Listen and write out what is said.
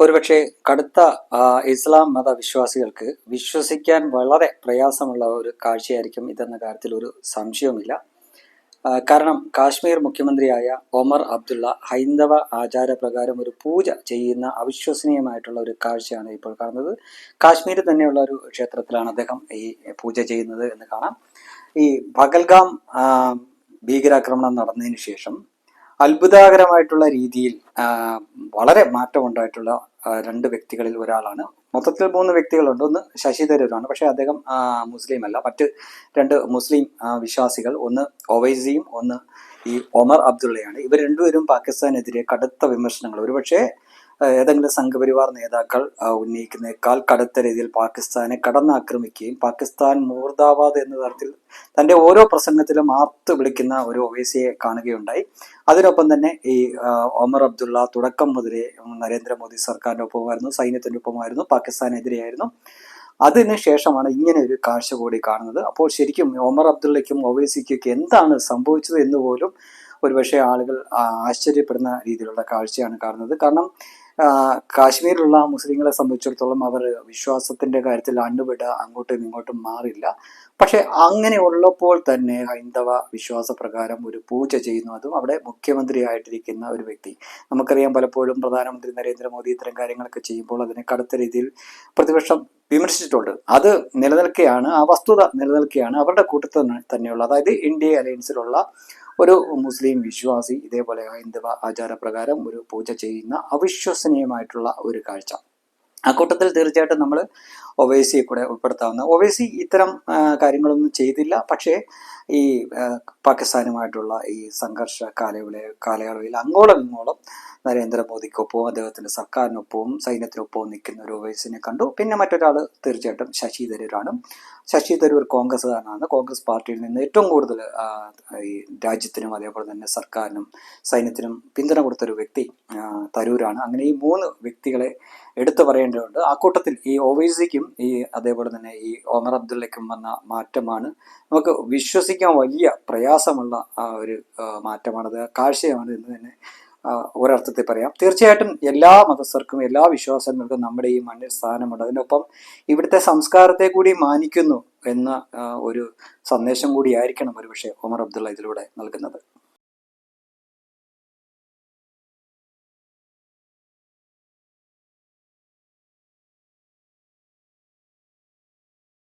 ഒരുപക്ഷെ കടുത്ത ഇസ്ലാം മത വിശ്വാസികൾക്ക് വിശ്വസിക്കാൻ വളരെ പ്രയാസമുള്ള ഒരു കാഴ്ചയായിരിക്കും ഇതെന്ന കാര്യത്തിൽ ഒരു സംശയവുമില്ല. കാരണം കാശ്മീർ മുഖ്യമന്ത്രിയായ ഒമർ അബ്ദുള്ള ഹൈന്ദവ ആചാരപ്രകാരം ഒരു പൂജ ചെയ്യുന്ന അവിശ്വസനീയമായിട്ടുള്ള ഒരു കാഴ്ചയാണ് ഇപ്പോൾ കാണുന്നത്. കാശ്മീരിൽ തന്നെയുള്ള ഒരു ക്ഷേത്രത്തിലാണ് അദ്ദേഹം ഈ പൂജ ചെയ്യുന്നത് എന്ന് കാണാം. ഈ പകൽഗാം ഭീകരാക്രമണം നടന്നതിന് ശേഷം അത്ഭുതകരമായിട്ടുള്ള രീതിയിൽ വളരെ മാറ്റമുണ്ടായിട്ടുള്ള രണ്ട് വ്യക്തികളിൽ ഒരാളാണ്. മൊത്തത്തിൽ മൂന്ന് വ്യക്തികളുണ്ട്. ഒന്ന് ശശി തരൂരാണ്. പക്ഷേ അദ്ദേഹം മുസ്ലിം അല്ല മറ്റ് രണ്ട് മുസ്ലിം വിശ്വാസികൾ ഒന്ന് ഒവൈസിയും ഒന്ന് ഈ ഒമർ അബ്ദുള്ളയാണ്. ഇവർ രണ്ടുപേരും പാകിസ്ഥാനെതിരെ കടുത്ത വിമർശനങ്ങൾ. ഒരുപക്ഷെ ഏതെങ്കിലും സംഘപരിവാർ നേതാക്കൾ ഉന്നയിക്കുന്നേക്കാൾ കടുത്ത രീതിയിൽ പാകിസ്ഥാനെ കടന്നാക്രമിക്കുകയും പാകിസ്ഥാൻ മൂർദാബാദ് എന്ന തരത്തിൽ തന്റെ ഓരോ പ്രസംഗത്തിലും ആർത്ത് വിളിക്കുന്ന ഒരു ഒവൈസിയെ കാണുകയുണ്ടായി. അതിനൊപ്പം തന്നെ ഈ ഒമർ അബ്ദുള്ള തുടക്കം മുതലേ നരേന്ദ്രമോദി സർക്കാരിന്റെ ഒപ്പമായിരുന്നു സൈന്യത്തിന്റെ ഒപ്പമായിരുന്നു പാകിസ്ഥാനെതിരെയായിരുന്നു. അതിന് ശേഷമാണ് ഇങ്ങനെ ഒരു കാഴ്ച കൂടി കാണുന്നത്. അപ്പോൾ ശരിക്കും ഒമർ അബ്ദുള്ളയ്ക്കും ഒവൈസിക്കൊക്കെ എന്താണ് സംഭവിച്ചത് എന്ന് പോലും ഒരുപക്ഷെ ആളുകൾ ആശ്ചര്യപ്പെടുന്ന രീതിയിലുള്ള കാഴ്ചയാണ് കാണുന്നത്. കാരണം കാശ്മീരിലുള്ള മുസ്ലിങ്ങളെ സംബന്ധിച്ചിടത്തോളം അവർ വിശ്വാസത്തിന്റെ കാര്യത്തിൽ അണ്ടുവിട അങ്ങോട്ടും ഇങ്ങോട്ടും മാറില്ല. പക്ഷെ അങ്ങനെ ഉള്ളപ്പോൾ തന്നെ ഹൈന്ദവ വിശ്വാസ പ്രകാരം ഒരു പൂജ ചെയ്യുന്നു. അതും അവിടെ മുഖ്യമന്ത്രിയായിട്ടിരിക്കുന്ന ഒരു വ്യക്തി. നമുക്കറിയാം പലപ്പോഴും പ്രധാനമന്ത്രി നരേന്ദ്രമോദി ഇത്തരം കാര്യങ്ങളൊക്കെ ചെയ്യുമ്പോൾ അതിനെ കടുത്ത രീതിയിൽ പ്രതിപക്ഷം വിമർശിച്ചിട്ടുണ്ട്. അത് നിലനിൽക്കുകയാണ് ആ വസ്തുത നിലനിൽക്കുകയാണ് അവരുടെ കൂട്ടത്തിൽ തന്നെയുള്ള അതായത് ഇന്ത്യ അലയൻസിലുള്ള ഒരു മുസ്ലിം വിശ്വാസി ഇതേപോലെ ഹൈന്ദവ ആചാരപ്രകാരം ഒരു പൂജ ചെയ്യുന്ന അവിശ്വസനീയമായിട്ടുള്ള ഒരു കാഴ്ച. ആ കൂട്ടത്തിൽ തീർച്ചയായിട്ടും നമ്മൾ ഒവൈസിയെ കൂടെ ഉൾപ്പെടുത്താവുന്ന ഒവൈസി ഇത്തരം കാര്യങ്ങളൊന്നും ചെയ്തില്ല. പക്ഷേ ഈ പാകിസ്ഥാനുമായിട്ടുള്ള ഈ സംഘർഷ കാലയളവിലെ കാലയളവിൽ അങ്ങോളം ഇങ്ങോളം നരേന്ദ്രമോദിക്കൊപ്പവും അദ്ദേഹത്തിന്റെ സർക്കാരിനൊപ്പവും സൈന്യത്തിനൊപ്പവും നിൽക്കുന്ന ഒരു വയസ്സിനെ കണ്ടു. പിന്നെ മറ്റൊരാൾ തീർച്ചയായിട്ടും ശശി തരൂരാണ്. ശശി തരൂർ കോൺഗ്രസ്സുകാരനാണ്. കോൺഗ്രസ് പാർട്ടിയിൽ നിന്ന് ഏറ്റവും കൂടുതൽ ഈ രാജ്യത്തിനും അതേപോലെ തന്നെ സർക്കാരിനും സൈന്യത്തിനും പിന്തുണ കൊടുത്തൊരു വ്യക്തി തരൂരാണ്. അങ്ങനെ ഈ മൂന്ന് വ്യക്തികളെ എടുത്തു പറയേണ്ടതുണ്ട്. ആ കൂട്ടത്തിൽ ഈ ഒവൈസിക്കും ഈ അതേപോലെ തന്നെ ഈ ഒമർ അബ്ദുള്ളയ്ക്കും വന്ന മാറ്റമാണ്. നമുക്ക് വിശ്വസിക്കാൻ വലിയ പ്രയാസമുള്ള ആ ഒരു മാറ്റമാണത് കാഴ്ചയാണ് എന്ന് തന്നെ ഒരർത്ഥത്തിൽ പറയാം. തീർച്ചയായിട്ടും എല്ലാ മതസ്ഥർക്കും എല്ലാ വിശ്വാസങ്ങൾക്കും നമ്മുടെ ഈ മണ്ണിൽ സ്ഥാനമുണ്ട്. അതിനൊപ്പം ഇവിടുത്തെ സംസ്കാരത്തെ കൂടി മാനിക്കുന്നു എന്ന ഒരു സന്ദേശം കൂടിയായിരിക്കണം ഒരുപക്ഷെ ഒമർ അബ്ദുള്ള ഇതിലൂടെ നൽകുന്നത്.